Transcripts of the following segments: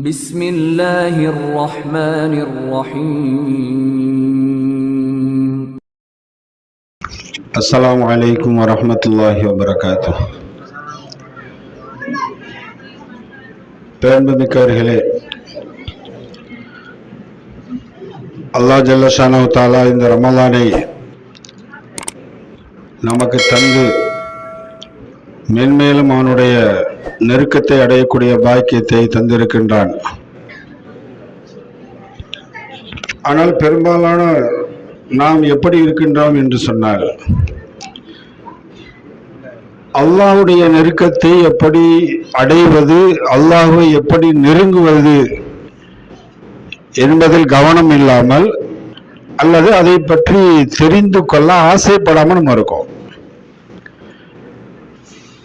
بسم الله الرحمن الرحيم அஸ்ஸலாமு அலைக்கும் வரஹ்மத்துல்லாஹி வபரகாத்து பேரன்புமிக்கவர்களே அல்லாஹ் ஜல்லஷானு தாலா இந்த ரமலானை நமக்கு தந்து மென்மேலும் அவனுடைய நெருக்கத்தை அடையக்கூடிய பாக்கியத்தை தந்திருக்கின்றான். ஆனால் பெரும்பாலான நாம் எப்படி இருக்கின்றோம் என்று சொன்னால் அல்லாஹுடைய நெருக்கத்தை எப்படி அடைவது அல்லாஹ்வை எப்படி நெருங்குவது என்பதில் கவனம் இல்லாமல் அல்லது அதை பற்றி தெரிந்து கொள்ள ஆசைப்படாமல் நம்ம இருக்கோம்.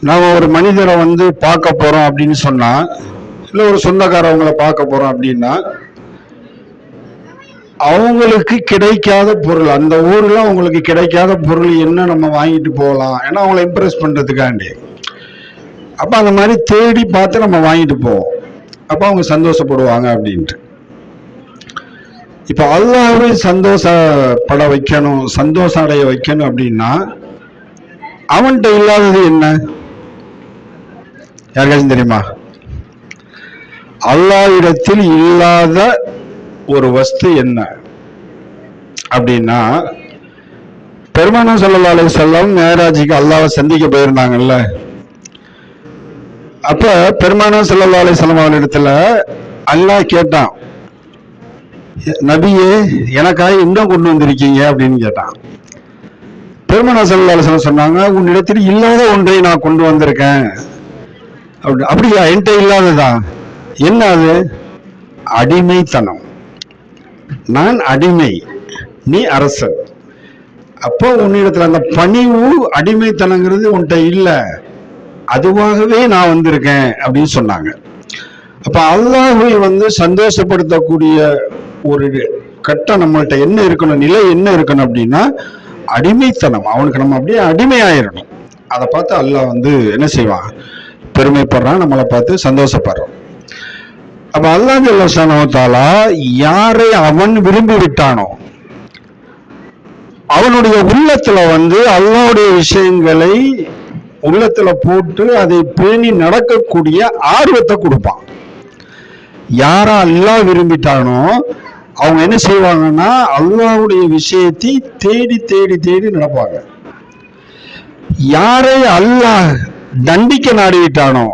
நாம் ஒரு மனிதரை வந்து பார்க்க போகிறோம் அப்படின்னு சொன்னால் இல்லை ஒரு சொந்தக்காரவங்களை பார்க்க போகிறோம் அப்படின்னா அவங்களுக்கு கிடைக்காத பொருள் அந்த ஊரில் அவங்களுக்கு கிடைக்காத பொருள் என்ன நம்ம வாங்கிட்டு போகலாம்? ஏன்னா அவங்கள இம்ப்ரெஸ் பண்ணுறதுக்காண்டி அப்போ அந்த மாதிரி தேடி பார்த்து நம்ம வாங்கிட்டு போவோம். அப்போ அவங்க சந்தோஷப்படுவாங்க அப்படின்ட்டு. இப்போ அல்லாவே சந்தோஷப்பட வைக்கணும் சந்தோஷம் அடைய வைக்கணும் அப்படின்னா அவன்கிட்ட இல்லாதது என்ன? யாருக்காச்சும் தெரியுமா? அல்லாவிடத்தில் இல்லாத ஒரு வஸ்து என்ன? அப்படின்னா பெருமானம் சல்லா அலி செல்லம் மேராஜிக்கு அல்லாவை சந்திக்க போயிருந்தாங்கல்ல. அப்ப பெருமானம் சல்லா அலி செல்லம் அவரிடத்துல அல்லாஹ் கேட்டான் நபியே எனக்காக இன்னும் கொண்டு வந்திருக்கீங்க? அப்படின்னு கேட்டான். பெருமானா சல்லா அலி சொன்னாங்க உன்னிடத்தில் இல்லாத ஒன்றை நான் கொண்டு வந்திருக்கேன். அப்படி அப்படியா? என்கிட்ட இல்லாததா? என்ன அது? அடிமைத்தனம். நான் அடிமை. நீ அரசன். அப்போ உன்னிடத்தில் அந்த பணிவு அடிமைத்தனங்கிறது உன்கிட்ட இல்லை. அதுவாகவே நான் வந்திருக்கேன் அப்படின்னு சொன்னாங்க. அப்போ அல்லாஹை வந்து சந்தோஷப்படுத்தக்கூடிய ஒரு கட்டம் நம்மள்கிட்ட என்ன இருக்கணும் நிலை என்ன இருக்கணும் அப்படின்னா அடிமைத்தனம். அவனுக்கு நம்ம அப்படியே அடிமையாயிரணும். அதை பார்த்து அல்லாஹ் வந்து என்ன செய்வான்? பெருமைப்படுறான் நம்மளை பார்த்து சந்தோஷப்படுறோம் அப்ப அல்லாஹ் ஜல்லஷானோத்தாலா யாரை அவன் விரும்பி விட்டானோ அவனுடைய உள்ளத்துல வந்து அல்லாவுடைய விஷயங்களை உள்ளத்துல போட்டு அதை பேணி நடக்கக்கூடிய ஆர்வத்தை கொடுப்பான். யாரா அல்லாஹ் விரும்பிட்டானோ அவங்க என்ன செய்வாங்கன்னா அல்லாவுடைய விஷயத்தை தேடி தேடி தேடி நடப்பாங்க. யாரை அல்லாஹ் தண்டிக்க நாடிவிட்டானோ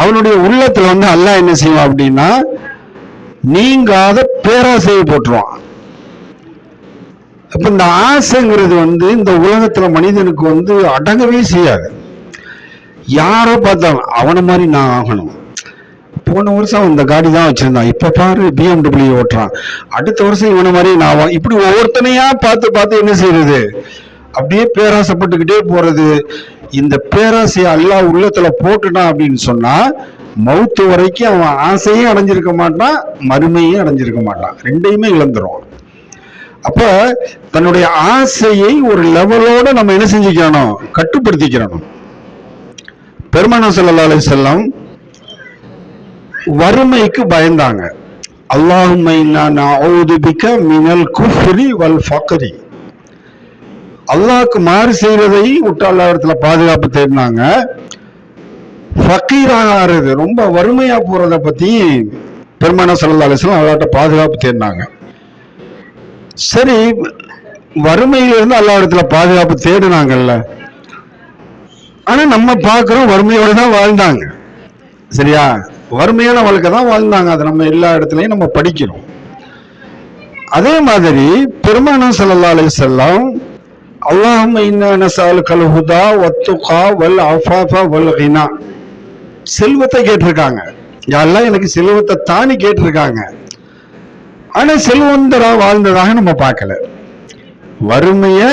அவனுடைய உள்ளத்துல வந்து அல்லாஹ் என்ன செய்வான் அப்படின்னா நீங்காத பேராசையை போட்டுருவான் அப்ப இந்த ஆசைங்கிறது வந்து இந்த உலகத்துல மனிதனுக்கு வந்து அடங்கவே செய்யாது. யாரோ பார்த்தா அவனை மாதிரி நான் ஆகணும். போன வருஷம் இந்த காடி தான் வச்சிருந்தான். இப்ப பாரு பிஎம்டபிள்யூ ஓட்டுறான். அடுத்த வருஷம் இவனை மாதிரி நான் இப்படி ஒவ்வொருத்தனையா பார்த்து பார்த்து என்ன செய்யறது அப்படியே பேராசைப்பட்டுக்கிட்டே போறது. இந்த பேராசையை அல்லாஹ் உள்ளத்துல போட்டுட்டான் அப்படின்னு சொன்னா மௌத்து வரைக்கும் அவன் ஆசையும் அடைஞ்சிருக்க மாட்டான் மறுமையும் அடைஞ்சிருக்க மாட்டான். ரெண்டையுமே இழந்துருவான் அப்ப தன்னுடைய ஆசையை ஒரு லெவலோட நம்ம என்ன செஞ்சுக்கணும்? கட்டுப்படுத்திக்கிறணும். பெருமானா சல்லா அலி செல்லம் வறுமைக்கு பயந்தாங்க. அல்லாஹும்ம நான் நஅஊது மினல் குஃப்ரி வல் ஃபக்கரி அல்லாஹ்க்கு மாறு செய்வதை உட்டாளத்தில் இடத்துல பாதுகாப்பு தேடினாங்க. ஃபக்கீராக ஆறுது. ரொம்ப வறுமையா போறத பத்தி பெருமான சல்லா அலிஸ்லாம் அல்லாட்ட பாதுகாப்பு தேடினாங்க. சரி வறுமையிலிருந்து அல்லா இடத்துல பாதுகாப்பு தேடினாங்கல்ல. ஆனா நம்ம பார்க்குறோம் வறுமையோட தான் வாழ்ந்தாங்க. சரியா? வறுமையான வாழ்க்கை தான் வாழ்ந்தாங்க. அதை நம்ம எல்லா இடத்துலையும் நம்ம படிக்கிறோம். அதே மாதிரி பெருமானம் ஸல்லல்லாஹு செல்லாம் வஸல்லம் அல்லாஹும்ம இன்னா நஸ்அலுக்கல் ஹுதா வத்துகா வல் அஃபாஃபா வல் ஹினா செல்வத்தை கேட்டிருக்காங்க. யாரெல்லாம் எனக்கு செல்வத்தை தானி கேட்டிருக்காங்க. ஆனால் செல்வந்தரா வாழ்ந்ததாக நம்ம பார்க்கல. வறுமையை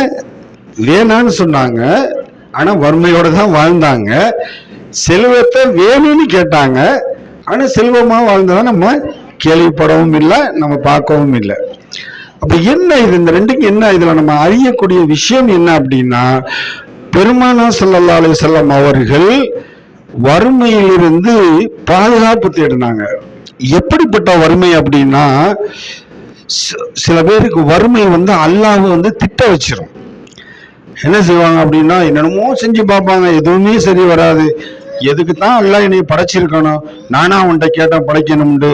வேணான்னு சொன்னாங்க. ஆனால் வறுமையோடு தான் வாழ்ந்தாங்க. செல்வத்தை வேணும்னு கேட்டாங்க. ஆனால் செல்வமாக வாழ்ந்ததாக நம்ம கேள்விப்படவும் இல்லை நம்ம பார்க்கவும் இல்லை. அப்ப என்ன இது? இந்த ரெண்டுக்கு என்ன இதுல நம்ம அறியக்கூடிய விஷயம் என்ன அப்படின்னா பெருமானா ஸல்லல்லாஹு அலைஹி அவர்கள் வறுமையிலிருந்து பாதுகாப்பு தேடினாங்க. எப்படிப்பட்ட வறுமை அப்படின்னா சில பேருக்கு வறுமை வந்து அல்லாஹ் வந்து திட்ட வச்சிடும் என்ன செய்வாங்க அப்படின்னா என்னென்னமோ செஞ்சு பார்ப்பாங்க எதுவுமே சரி வராது. எதுக்கு தான் அல்ல என்னைய படைச்சிருக்கணும் நானா அவன்கிட்ட கேட்டேன் படைக்கணும்னு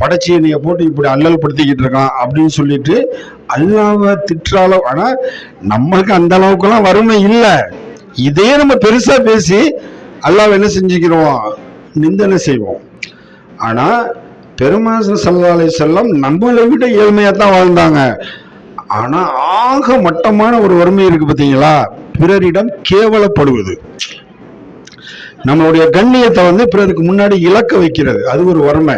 படைச்சி என்னைய போட்டு இப்படி அல்லல் படுத்திக்கிட்டு இருக்கான் அப்படின்னு சொல்லிட்டு அல்லாவை திட்டுற அளவு ஆனா நம்மளுக்கு அந்த அளவுக்குலாம் வறுமை இல்லை. இதே நம்ம பெருசா பேசி அல்லாஹ் என்ன செஞ்சுக்கிறோம்? நிந்தனை செய்வோம். ஆனா பெருமாசன் சல்லா அலி செல்லம் நம்மளை விட ஏழ்மையா தான் வாழ்ந்தாங்க. ஆனா ஆக மட்டமான ஒரு வறுமை இருக்கு பாத்தீங்களா? பிறரிடம் கேவலப்படுவது. நம்மளுடைய கண்ணியத்தை வந்து பிறருக்கு முன்னாடி இழக்க வைக்கிறது. அது ஒரு வறுமை.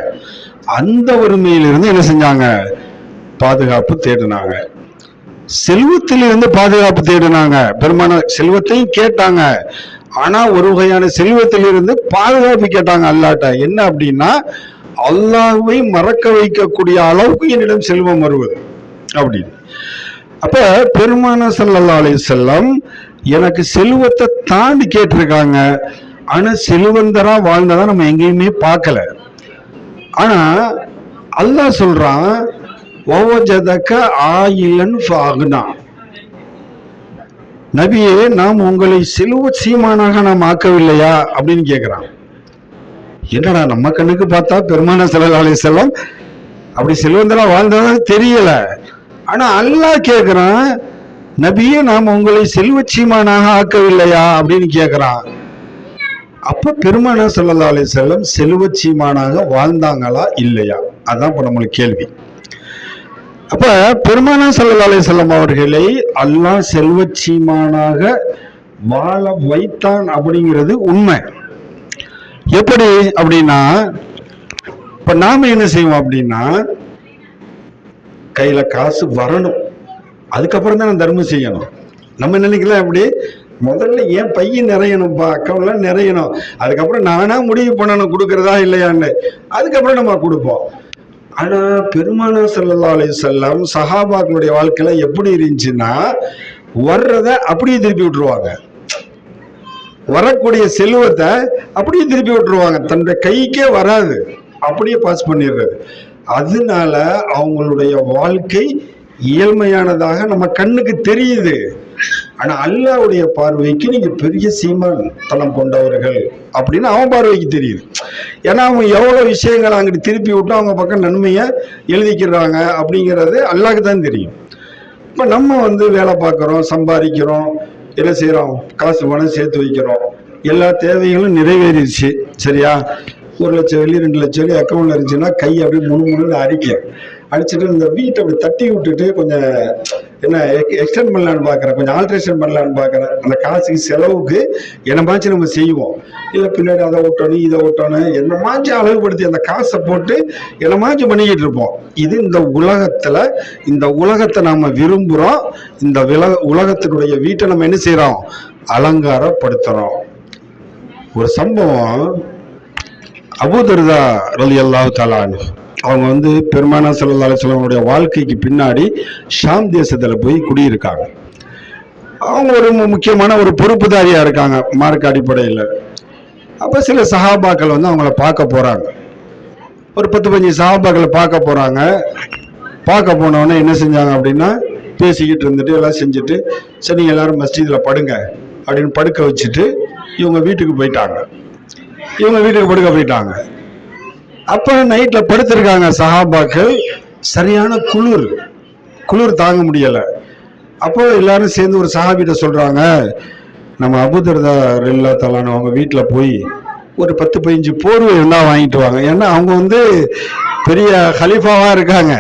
அந்த வறுமையிலிருந்து என்ன செஞ்சாங்க? பாதுகாப்பு தேடினாங்க. செல்வத்திலிருந்து பாதுகாப்பு தேடினாங்க. பெருமான செல்வத்தையும் கேட்டாங்க. ஆனா ஒரு வகையான செல்வத்திலிருந்து பாதுகாப்பு கேட்டாங்க அல்லாட்ட. என்ன அப்படின்னா அல்லாவை மறக்க வைக்கக்கூடிய அளவுக்கு என்னிடம் செல்வம் வருவது. அப்படின்னு. அப்ப பெருமான சல்லல்லா அலி செல்லம் எனக்கு செல்வத்தை தாண்டி கேட்டிருக்காங்க. ஆனா செல்வந்தரா வாழ்ந்ததா நம்ம எங்கேயுமே பார்க்கல. ஆனா அல்லாஹ் சொல்றான் ஒவ்வொஜதக்க ஆயிலன் ஃபாகுனா. நபியே நாம் உங்களை செல்வ சீமானாக நாம் ஆக்கவில்லையா? அப்படின்னு கேட்கிறான் என்னடா நம்ம கண்ணுக்கு பார்த்தா பெருமான செலவாளி அலைஹி செல்லம் அப்படி செல்வந்தரா வாழ்ந்ததா தெரியல. ஆனா அல்லாஹ் கேட்கிறான் நபியே நாம் உங்களை செல்வ சீமானாக ஆக்கவில்லையா? அப்படின்னு கேட்கிறான் அப்ப பெருமான சல்லா அலி செல்லம் செல்வச்சீமானாக வாழ்ந்தாங்களா இல்லையா? அதான் இப்ப நம்மளுக்கு கேள்வி. அப்ப பெருமானா சல்லா அலி செல்லம் அவர்களை அல்லாஹ் செல்வச்சீமானாக வாழ வைத்தான் அப்படிங்கிறது உண்மை. எப்படி அப்படின்னா இப்ப நாம என்ன செய்வோம் அப்படின்னா கையில காசு வரணும். அதுக்கப்புறம் தான் தர்மம் செய்யணும். நம்ம நினைக்கலாம் அப்படி முதல்ல ஏன் பையன் நிறையணும்ப்பா அக்கௌண்ட்லாம் நிறையணும். அதுக்கப்புறம் நானாக முடிவு பண்ணணும் கொடுக்குறதா இல்லையான்னு. அதுக்கப்புறம் நம்ம கொடுப்போம். ஆனால் பெருமானா சல்லா அலி செல்லம் சஹாபாக்களுடைய வாழ்க்கையில் எப்படி இருந்துச்சுன்னா வர்றத அப்படியே திருப்பி விட்டுருவாங்க. வரக்கூடிய செல்வத்தை அப்படியே திருப்பி விட்டுருவாங்க. தன்னுடைய கைக்கே வராது. அப்படியே பாஸ் பண்ணிடுறது. அதனால அவங்களுடைய வாழ்க்கை இயல்மையானதாக நம்ம கண்ணுக்கு தெரியுது. ஆனா அல்லாவுடைய பார்வைக்கு நீங்க பெரிய சீமான் தனம் கொண்டவர்கள் அப்படின்னு அவன் பார்வைக்கு தெரியுது. ஏன்னா அவங்க எவ்வளவு விஷயங்களை அங்கிட்டு திருப்பி விட்டு அவங்க பக்கம் நன்மையை எழுதிக்கிறாங்க அப்படிங்கிறது அல்லாவுக்கு தான் தெரியும். இப்போ நம்ம வந்து வேலை பார்க்குறோம் சம்பாதிக்கிறோம் என்ன செய்கிறோம் காசு பணம் சேர்த்து வைக்கிறோம். எல்லா தேவைகளும் நிறைவேறிடுச்சு சரியா? ஒரு லட்சம் வெள்ளி ரெண்டு லட்சம் வெள்ளி அக்கௌண்ட்ல இருந்துச்சுன்னா கை அப்படியே முழு முழுன்னு அடிக்கும். அடிச்சுட்டு இந்த வீட்டை அப்படி தட்டி விட்டுட்டு கொஞ்சம் என்ன எக்ஸ்டெண்ட் பண்ணலான்னு பார்க்குறேன் கொஞ்சம் ஆல்ட்ரேஷன் பண்ணலான்னு பார்க்குறேன் அந்த காசுக்கு செலவுக்கு என்னமாச்சும் நம்ம செய்வோம். இல்லை பின்னாடி அதை விட்டணும் இதை விட்டணும் என்னமாச்சும் அளவுபடுத்தி அந்த காசை போட்டு என்னமாச்சும் பண்ணிக்கிட்டு இருப்போம். இது இந்த உலகத்துல இந்த உலகத்தை நாம விரும்புறோம். இந்த வில உலகத்தினுடைய வீட்டை நம்ம என்ன செய்கிறோம் அலங்காரப்படுத்துறோம். ஒரு சம்பவம் அபூதர்தா ரலி அல்லாஹு தலான்னு அவங்க வந்து பெருமானா சல்லா அலுவலமுடைய வாழ்க்கைக்கு பின்னாடி ஷாம் தேசத்தில் போய் குடியிருக்காங்க. அவங்க ஒரு முக்கியமான ஒரு பொறுப்புதாரியாக இருக்காங்க மார்க் அடிப்படையில். அப்போ சில சகாபாக்கள் வந்து அவங்கள பார்க்க போறாங்க. ஒரு பத்து பஞ்சு சகாபாக்களை பார்க்க போகிறாங்க பார்க்க போனவொடனே என்ன செஞ்சாங்க அப்படின்னா பேசிக்கிட்டு இருந்துட்டு எல்லாம் செஞ்சுட்டு சரி நீங்கள் எல்லாரும் மஸ்ஜிதில் படுங்க அப்படின்னு படுக்க வச்சுட்டு இவங்க வீட்டுக்கு போயிட்டாங்க. இவங்க வீட்டுக்கு படுக்க போயிட்டாங்க. அப்போ நைட்டில் படுத்திருக்காங்க சஹாபாக்கள். சரியான குளிர். குளிர் தாங்க முடியலை. அப்போ எல்லாரும் சேர்ந்து ஒரு சஹாபிட்ட சொல்கிறாங்க நம்ம அபுதர்தா ரெல்லா தலான அவங்க வீட்டில் போய் ஒரு பத்து பதினஞ்சு போர்வை இருந்தால் வாங்கிட்டு வாங்க. ஏன்னா அவங்க வந்து பெரிய ஹலீஃபாவாக இருக்காங்க.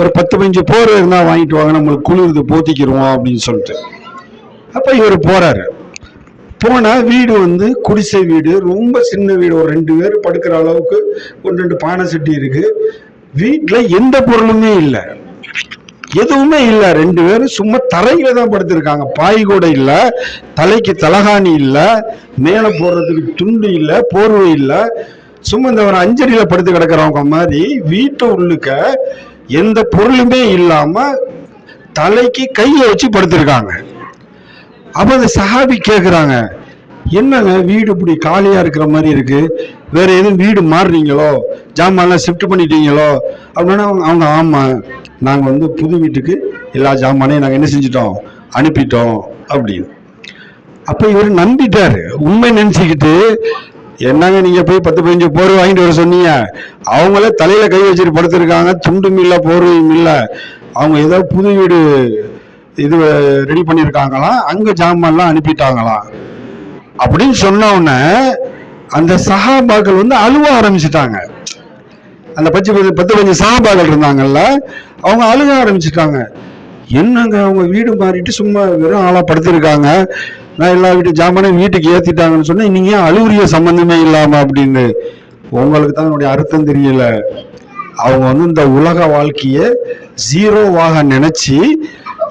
ஒரு பத்து பதினஞ்சு போர்வை இருந்தால் வாங்கிட்டு வாங்க. நம்மளுக்கு குளிர்து போத்திக்கிடுவோம் அப்படின்னு சொல்லிட்டு. அப்போ இவர் போகிறாரு போனால் வீடு வந்து குடிசை வீடு ரொம்ப சின்ன வீடு ஒரு ரெண்டு பேர் படுக்கிற அளவுக்கு ஒன்று ரெண்டு பானை சட்டி இருக்கு. வீட்டில் எந்த பொருளுமே இல்லை. எதுவுமே இல்லை. ரெண்டு பேரும் சும்மா தரையில தான் படுத்திருக்காங்க. பாய் கூட இல்லை தலைக்கு தலகாணி இல்லை மேலே போடுறதுக்கு துண்டு இல்லை போர்வை இல்லை. சும்மா இந்த ஒரு அஞ்சடியில் படுத்து கிடக்கிறவங்க மாதிரி வீட்டு உள்ளுக்க எந்த பொருளுமே இல்லாமல் தலைக்கு கையை வச்சு படுத்திருக்காங்க. அப்ப அந்த சஹாபி கேட்குறாங்க என்னங்க வீடு இப்படி காலியா இருக்கிற மாதிரி இருக்கு? வேற எதுவும் வீடு மாறுறீங்களோ? ஜாமான்லாம் ஷிஃப்ட் பண்ணிட்டீங்களோ? அப்படின்னா அவங்க அவங்க ஆமா நாங்க வந்து புது வீட்டுக்கு எல்லா ஜாமானையும் நாங்க என்ன செஞ்சிட்டோம்? அனுப்பிட்டோம் அப்படின்னு. அப்ப இவர் நம்பிட்டாரு. உண்மை நினைச்சுக்கிட்டு என்னங்க நீங்க போய் பத்து பதினஞ்சு போர்வை வாங்கிட்டு வர சொன்னீங்க? அவங்களே தலையில கை வச்சுட்டு படுத்திருக்காங்க. துண்டும் இல்லை போர்வையும் இல்லை. அவங்க ஏதோ புது வீடு இது ரெடி பண்ணியிருக்காங்களாம் அங்கே ஜாமான்லாம் அனுப்பிட்டாங்களாம் அப்படின்னு சொன்ன உடனே அந்த சஹாபாக்கள் வந்து அழுவ ஆரம்பிச்சிட்டாங்க. அந்த பச்சை பத்து பத்து பதினஞ்சு சஹாபாக்கள் இருந்தாங்கல்ல அவங்க அழுக ஆரம்பிச்சிட்டாங்க. என்னங்க அவங்க வீடு மாறிட்டு சும்மா வெறும் ஆளாக படுத்திருக்காங்க? நான் எல்லா வீட்டு ஜாமானையும் வீட்டுக்கு ஏற்றிட்டாங்கன்னு சொன்னால் நீங்கள் ஏன் சம்மந்தமே இல்லாமல் அப்படின்னு. உங்களுக்கு தான் என்னுடைய அர்த்தம் தெரியல. அவங்க வந்து இந்த உலக வாழ்க்கையை ஜீரோவாக நினச்சி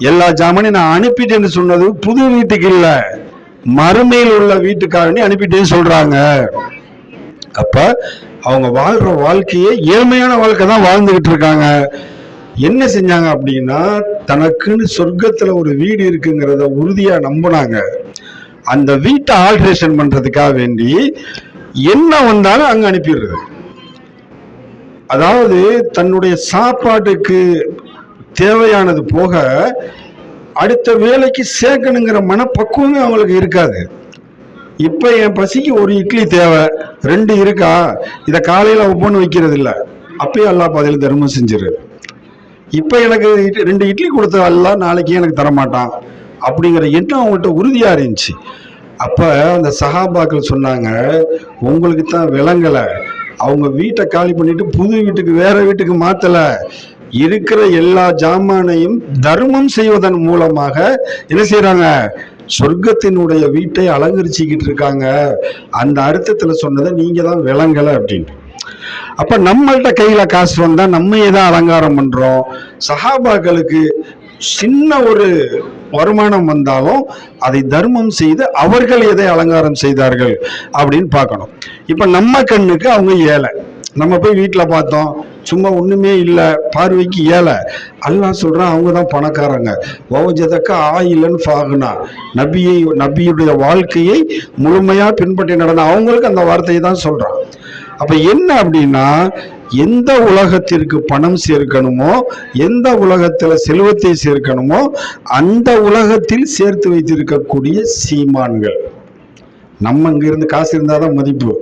எல்லா ஜாமானையும் நான் அனுப்பிட்டேன்னு சொன்னது புது வீட்டுக்கு இல்ல. மறுமையில் உள்ள வீட்டுக்காரனே அனுப்பிட்டேன்னு சொல்றாங்க. அப்ப அவங்க வாழ்ற வாழ்க்கையே ஏழ்மையான வாழ்க்கை தான் வாழ்ந்துகிட்டு இருக்காங்க. என்ன செஞ்சாங்க அப்படின்னா தனக்குன்னு சொர்க்கத்துல ஒரு வீடு இருக்குங்கிறத உறுதியா நம்பினாங்க. அந்த வீட்டை ஆல்ட்ரேஷன் பண்றதுக்காக வேண்டி என்ன வந்தாலும் அங்க அனுப்பிடுறது. அதாவது தன்னுடைய சாப்பாட்டுக்கு தேவையானது போக அடுத்த வேலைக்கு சேர்க்கணுங்கிற மனப்பக்குவமே அவங்களுக்கு இருக்காது. இப்போ என் பசிக்கு ஒரு இட்லி தேவை ரெண்டு இருக்கா? இதை காலையில் ஒவ்வொன்று வைக்கிறது இல்லை அப்பயே அல்லா பாதையில் தர்மம் செஞ்சிரு. இப்போ எனக்கு ரெண்டு இட்லி கொடுத்த அல்லாஹ் நாளைக்கு எனக்கு தரமாட்டான் அப்படிங்கிற எண்ணம் அவங்கள்ட்ட உறுதியாக இருந்துச்சு. அப்போ அந்த சஹாபாக்கள் சொன்னாங்க உங்களுக்கு தான் விளங்கலை. அவங்க வீட்டை காலி பண்ணிட்டு புது வீட்டுக்கு வேற வீட்டுக்கு மாற்றலை இருக்கிற எல்லா ஜாமானையும் தர்மம் செய்வதன் மூலமாக என்ன செய்யறாங்க சொர்க்கத்தினுடைய வீட்டை அலங்கரிச்சுக்கிட்டு இருக்காங்க. அந்த அர்த்தத்துல சொன்னதை நீங்க தான் விளங்கல அப்படின்னு அப்ப நம்மள்கிட்ட கையில காசு வந்தா நம்ம தான் அலங்காரம் பண்றோம்? சஹாபாக்களுக்கு சின்ன ஒரு வருமானம் வந்தாலும் அதை தர்மம் செய்து அவர்கள் எதை அலங்காரம் செய்தார்கள் அப்படின்னு பார்க்கணும். இப்ப நம்ம கண்ணுக்கு அவங்க ஏழை. நம்ம போய் வீட்டில் பார்த்தோம். சும்மா ஒன்றுமே இல்லை பார்வைக்கு ஏழை அல்லாஹ் சொல்கிறான் அவங்க தான் பணக்காரங்க. ஓவஜதக்க ஆயிலன் ஃபாகுனா. நபியை நபியுடைய வாழ்க்கையை முழுமையாக பின்பற்றி நடந்த அவங்களுக்கு அந்த வார்த்தையை தான் சொல்கிறான் அப்போ என்ன அப்படின்னா எந்த உலகத்திற்கு பணம் சேர்க்கணுமோ எந்த உலகத்தில் செல்வத்தை சேர்க்கணுமோ அந்த உலகத்தில் சேர்த்து வைத்திருக்கக்கூடிய சீமான்கள். நம்ம இங்கேருந்து காசு இருந்தால் தான் மதிப்பு.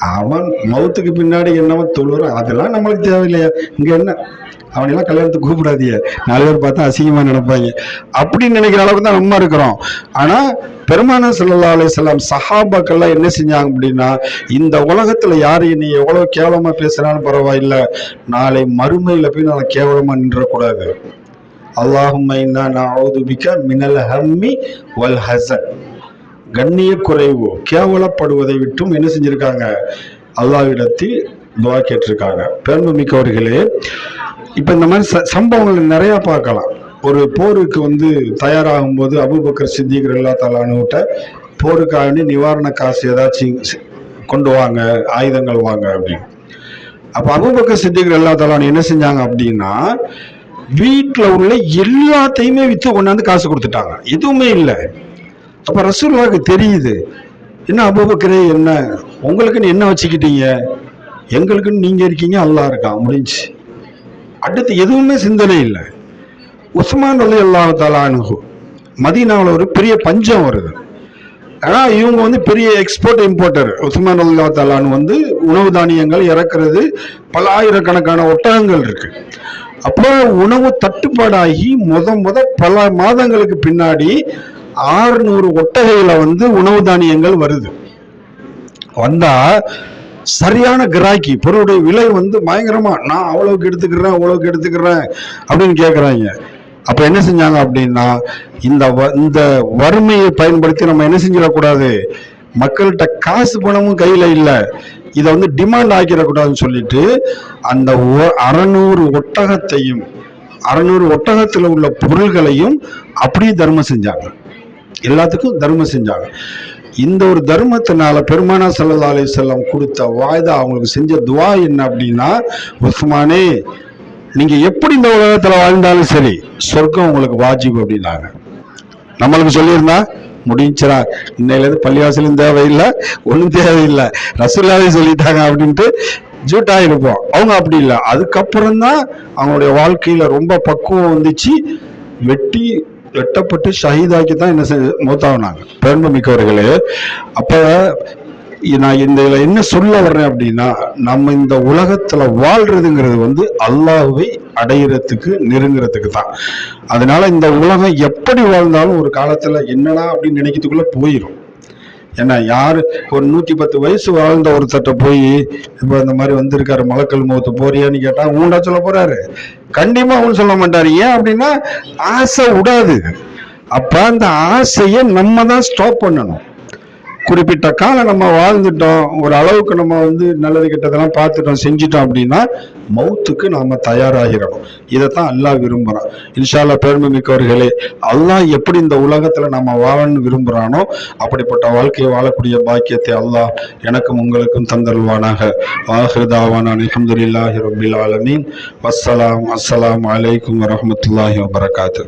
அவன் மௌத்துக்கு பின்னாடி என்னவோ தொழுறான் அதெல்லாம் நம்மளுக்கு தேவையில்லையா. இங்க என்ன? அவனெல்லாம் கல்யாணத்துக்கு கூப்பிடாதீங்க. நாலு பேர் பார்த்தா அசிங்கமா நினைப்பாங்க. அப்படின்னு நினைக்கிற அளவுக்கு தான் நம்ம இருக்கிறோம். ஆனா பெருமான சல்லா அலிஸ்லாம் சஹாபாக்கள்லாம் என்ன செஞ்சாங்க அப்படின்னா இந்த உலகத்துல யாரு நீ எவ்வளவு கேவலமா பேசுறான்னு பரவாயில்ல. நாளை மறுமையில போய் நான் கேவலமா நின்றக்கூடாது. அல்லாஹும் மின்னல் மினல் ஹம்மி வல் ஹசன் கண்ணிய குறைவு கேவலப்படுவதை விட்டும் என்ன செஞ்சிருக்காங்க? அல்லாவிடத்தில் துவா கேட்டிருக்காங்க. பெருமை மிக்கவர்களே இப்போ இந்த மாதிரி ச- சம்பவங்கள் நிறையா பார்க்கலாம். ஒரு போருக்கு வந்து தயாராகும் போது அபுபக்கர் சித்திகர் எல்லா தலானுகிட்ட போருக்காக வேண்டி நிவாரண காசு ஏதாச்சும் கொண்டு வாங்க ஆயுதங்கள் வாங்க அப்படின்னு. அப்போ அபுபக்கர் சித்திகர் எல்லா தலானு என்ன செஞ்சாங்க அப்படின்னா வீட்டில் உள்ள எல்லாத்தையுமே விற்று கொண்டாந்து காசு கொடுத்துட்டாங்க. எதுவுமே இல்லை. அப்ப ரசூலுல்லாஹ்க்கு தெரியுது. என்ன அபூபக்கரே என்ன? உங்களுக்குன்னு என்ன வச்சுக்கிட்டீங்க? எங்களுக்குன்னு நீங்க இருக்கீங்க அல்லாஹ் இருக்கான் முடிஞ்சு அடுத்து எதுவுமே சிந்தனை இல்லை. உஸ்மான் அலி அல்லாஹ் தாலானு மதீனாவில் ஒரு பெரிய பஞ்சம் வருது. ஆனால் இவங்க வந்து பெரிய எக்ஸ்போர்ட் இம்போர்ட்டர் உஸ்மான் அல்லா தாலான் வந்து உணவு தானியங்கள் இறக்குறது பல ஆயிரக்கணக்கான ஒட்டகங்கள் இருக்கு. அப்போ உணவு தட்டுப்பாடாகி முத முத பல மாதங்களுக்கு பின்னாடி ஆறுநூறு ஒட்டகையில வந்து உணவு தானியங்கள் வருது. வந்தா சரியான கிராக்கி பொருளுடைய விலை வந்து பயங்கரமா நான் அவ்வளவுக்கு எடுத்துக்கிறேன் அவ்வளவுக்கு எடுத்துக்கிறேன் அப்படின்னு கேக்குறாங்க. அப்ப என்ன செஞ்சாங்க அப்படின்னா இந்த வ- இந்த வறுமையை பயன்படுத்தி நம்ம என்ன செஞ்சிடக்கூடாது? மக்கள்கிட்ட காசு பணமும் கையில இல்லை. இதை வந்து டிமாண்ட் ஆக்கிடக்கூடாதுன்னு சொல்லிட்டு அந்த ஒ- அறநூறு ஒட்டகத்தையும் அறநூறு ஒட்டகத்தில் உள்ள பொருள்களையும் அப்படியே தர்மம் செஞ்சாங்க. எல்லாத்துக்கும் தர்மம் செஞ்சாங்க. இந்த ஒரு தர்மத்தினால பெருமானா சல்லா அலி செல்லம் கொடுத்த வாய்தா அவங்களுக்கு செஞ்ச துவா என்ன அப்படின்னா உஸ்மானே நீங்க எப்படி இந்த உலகத்துல வாழ்ந்தாலும் சரி சொர்க்கம் உங்களுக்கு வாஜிப் அப்படின்னாங்க. நம்மளுக்கு சொல்லியிருந்தா முடிஞ்சிரா இன்னையிலேருந்து பள்ளிவாசலும் தேவையில்லை ஒன்றும் தேவையில்லை. ரசூல்லாவே சொல்லிட்டாங்க அப்படின்ட்டு ஜூட்டாக இருப்போம். அவங்க அப்படி இல்லை. அதுக்கப்புறம் தான் அவங்களுடைய வாழ்க்கையில் ரொம்ப பக்குவம் வந்துச்சு. வெட்டி வெட்டப்பட்டு ஷஹீதாக்கி தான் என்ன செஞ்சு மூத்தாவினாங்க. பெருமை மிக்கவர்களே அப்போ நான் இந்த இதில் என்ன சொல்ல வர்றேன் அப்படின்னா நம்ம இந்த உலகத்தில் வாழ்றதுங்கிறது வந்து அல்லாஹுவை அடையிறதுக்கு நெருங்குறதுக்கு தான். அதனால இந்த உலகம் எப்படி வாழ்ந்தாலும் ஒரு காலத்தில் என்னடா அப்படின்னு நினைக்கிறதுக்குள்ளே போயிடும் ஏன்னா யாரு ஒரு நூற்றி பத்து வயசு வாழ்ந்த ஒருத்தட்ட போய் இப்போ இந்த மாதிரி வந்திருக்காரு மலக்கல் முகத்து போறியான்னு கேட்டால் ஊண்டா சொல்ல போறாரு. கண்டிப்பா அவன் சொல்ல மாட்டாரு. ஏன் அப்படின்னா ஆசை விடாது அப்போ அந்த ஆசையை நம்ம தான் ஸ்டாப் பண்ணணும். குறிப்பிட்ட காலம் நம்ம வாழ்ந்துட்டோம். ஒரு அளவுக்கு நம்ம வந்து நல்லது கெட்டதெல்லாம் பார்த்துட்டோம் செஞ்சுட்டோம் அப்படின்னா மௌத்துக்கு நாம தயாராகிறோம். இதைத்தான் அல்லாஹ் விரும்புகிறான் இன்ஷால்லா பெருமை மிக்கவர்களே அல்லாஹ் எப்படி இந்த உலகத்துல நம்ம வாழணும்னு விரும்புகிறானோ அப்படிப்பட்ட வாழ்க்கையை வாழக்கூடிய பாக்கியத்தை அல்லாஹ் எனக்கும் உங்களுக்கும் தந்தருவானாக ஆஹிருதாவான அலமதுல்லாஹி ரபில் ஆலமீன். வசலாம் அஸ்ஸலாம் வலைக்கம் வரமத்துல்லாஹி வபரகாத்து.